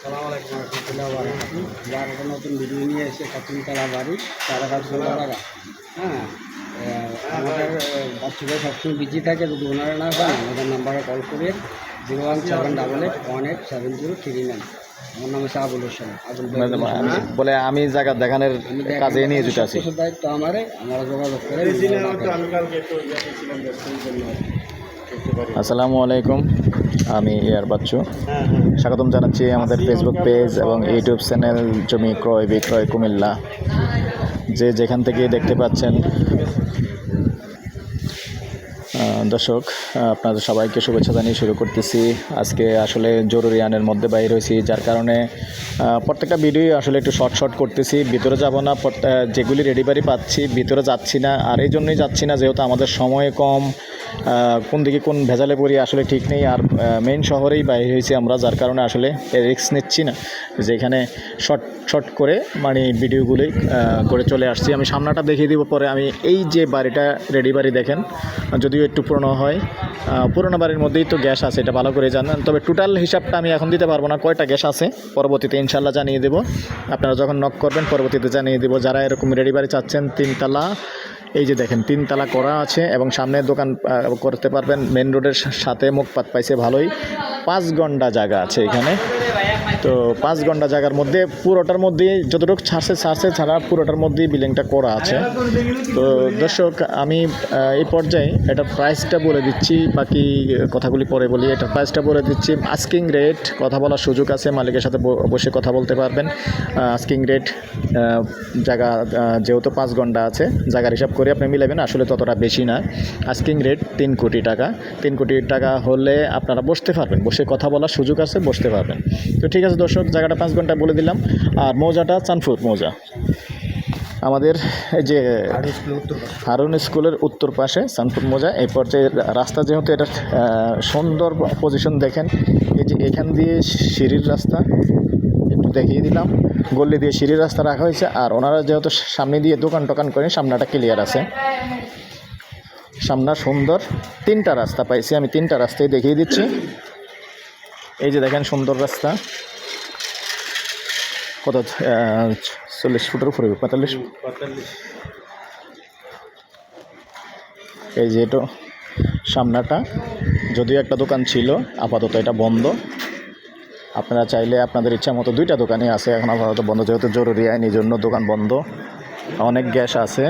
সালাম আলাইকুম রহমতুল্লাহ বারাকাতুহ যার একটা নতুন ভিডিও নিয়ে এসে বাড়ি হ্যাঁ আমাদের সবসময় বিজি থাকে যদি ওনারা না পান আমাদের নাম্বারে কল করে zero one seven double eight one eight seven zero three nine আমার নাম হচ্ছে আবুল হোসেন আবুল হোসেন। আমি- বলে আমি জায়গা দেখানোর কাজে নিয়ে যেতে আছি। দায়িত্ব আমারে আমরা যোগাযোগ করে আসসালামু আলাইকুম। আমি এয়ার বাচ্চু। স্বাগতম জানাচ্ছি আমাদের ফেসবুক পেজ এবং ইউটিউব চ্যানেল জমি ক্রয় বিক্রয় কুমিল্লা। যে যেখান থেকে দেখতে পাচ্ছেন দর্শক আপনাদের সবাইকে শুভেচ্ছা জানিয়ে শুরু করতেছি। আজকে আসলে জরুরি আনের মধ্যে বাইর হয়েছি যার কারণে প্রত্যেকটা ভিডিও আসলে একটু শর্ট শর্ট করতেছি। ভিতরে যাব না যেগুলি রেডি বাড়ি পাচ্ছি ভিতরে যাচ্ছি না। আর এই জন্যই যাচ্ছি না যেহেতু আমাদের সময় কম কোন দিকে কোন ভেজালে পড়ি আসলে ঠিক নেই। আর মেইন শহরেই বাইরে হয়েছি আমরা, যার কারণে আসলে রিস্ক নিচ্ছি না। যেখানে শর্ট শর্ট করে মানে ভিডিওগুলি করে চলে আসছি। আমি সামনাটা দেখিয়ে দিব, পরে আমি এই যে বাড়িটা রেডি বাড়ি দেখেন, যদিও একটু পুরনো হয়। পুরনো বাড়ির মধ্যেই তো গ্যাস আছে, এটা ভালো করে জানেন। তবে টোটাল হিসাবটা আমি এখন দিতে পারব না, কয়টা গ্যাস আছে পরবর্তীতে ইনশাল্লাহ জানিয়ে দেবো। আপনারা যখন নক করবেন, পরবর্তীতে জানিয়ে দেবো। যারা এরকম রেডি বাড়ি চাচ্ছেন, তিনতলা এই যে দেখেন তিন তালা করা আছে এবং সামনে দোকান করতে পারবেন মেন রোডের সাথে মুখপাত পাইছে ভালোই। পাঁচ ঘণ্টা জায়গা আছে এখানে। তো পাঁচ ঘণ্টা জায়গার মধ্যে, পুরোটার মধ্যেই যতটুকু ছাড়ছে ছাড়ছে ছাড়া পুরোটার মধ্যেই বিলিংটা করা আছে। তো দর্শক, আমি এই পর্যায়ে এটা প্রাইসটা বলে দিচ্ছি, বাকি কথাগুলি পরে বলি। এটা প্রাইসটা বলে দিচ্ছি আস্কিং রেট কথা বলার সুযোগ আছে, মালিকের সাথে বসে কথা বলতে পারবেন। আস্কিং রেট জায়গা যেহেতু পাঁচ ঘণ্টা আছে, জায়গার হিসাব করে আপনি মিলাবেন, আসলে ততটা বেশি না। আস্কিং রেট তিন কোটি টাকা। তিন কোটি টাকা হলে আপনারা বসতে পারবেন, বসে কথা বলার সুযোগ আছে, বসতে পারবেন। তো ঠিক আছে দর্শক, জায়গাটা পাঁচ ঘণ্টা বলে দিলাম। আর মৌজাটা চানফুর মৌজা। আমাদের এই যে হারুন স্কুলের উত্তর পাশে সানপুর মোজা, এই পর্যায়ে রাস্তা যেহেতু এটা সুন্দর পজিশন দেখেন, এই যে এখান দিয়ে সিঁড়ির রাস্তা, একটু দেখিয়ে দিলাম। গল্লি দিয়ে সিঁড়ির রাস্তা রাখা হয়েছে, আর ওনারা যেহেতু সামনে দিয়ে দোকান টোকান করেন, সামনাটা ক্লিয়ার আছে। সামনা সুন্দর, তিনটা রাস্তা পাইছি, আমি তিনটা রাস্তায় দেখিয়ে দিচ্ছি। এই যে দেখেন সুন্দর রাস্তা। কত চল্লিশ ফুটের উপরে পঁয়তাল্লিশ? এই যে এটা সামনাটা যদিও একটা দোকান ছিল আপাতত এটা বন্ধ। আপনারা চাইলে আপনাদের ইচ্ছা মতো দুইটা দোকানই আছে এখন আপাতত বন্ধ যেহেতু জরুরি আইন এই জন্য দোকান বন্ধ। অনেক গ্যাস আছে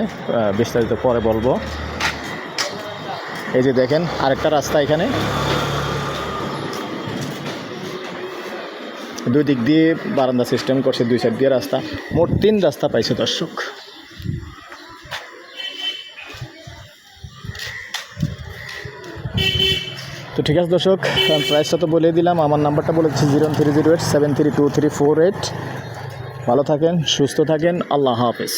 বিস্তারিত পরে বলব। এই যে দেখেন আরেকটা রাস্তা এখানে। দুই দিক দিয়ে বারান্দা সিস্টেম করছে, দুই সাইড দিয়ে রাস্তা। মোট তিন রাস্তা পাইছে দর্শক। তো ঠিক আছে দর্শক প্রাইসটা তো বলে দিলাম, আমার নাম্বারটা বলে দিচ্ছি zero three zero eight seven three two three four eight ভালো থাকেন, সুস্থ থাকেন, আল্লাহ হাফেজ।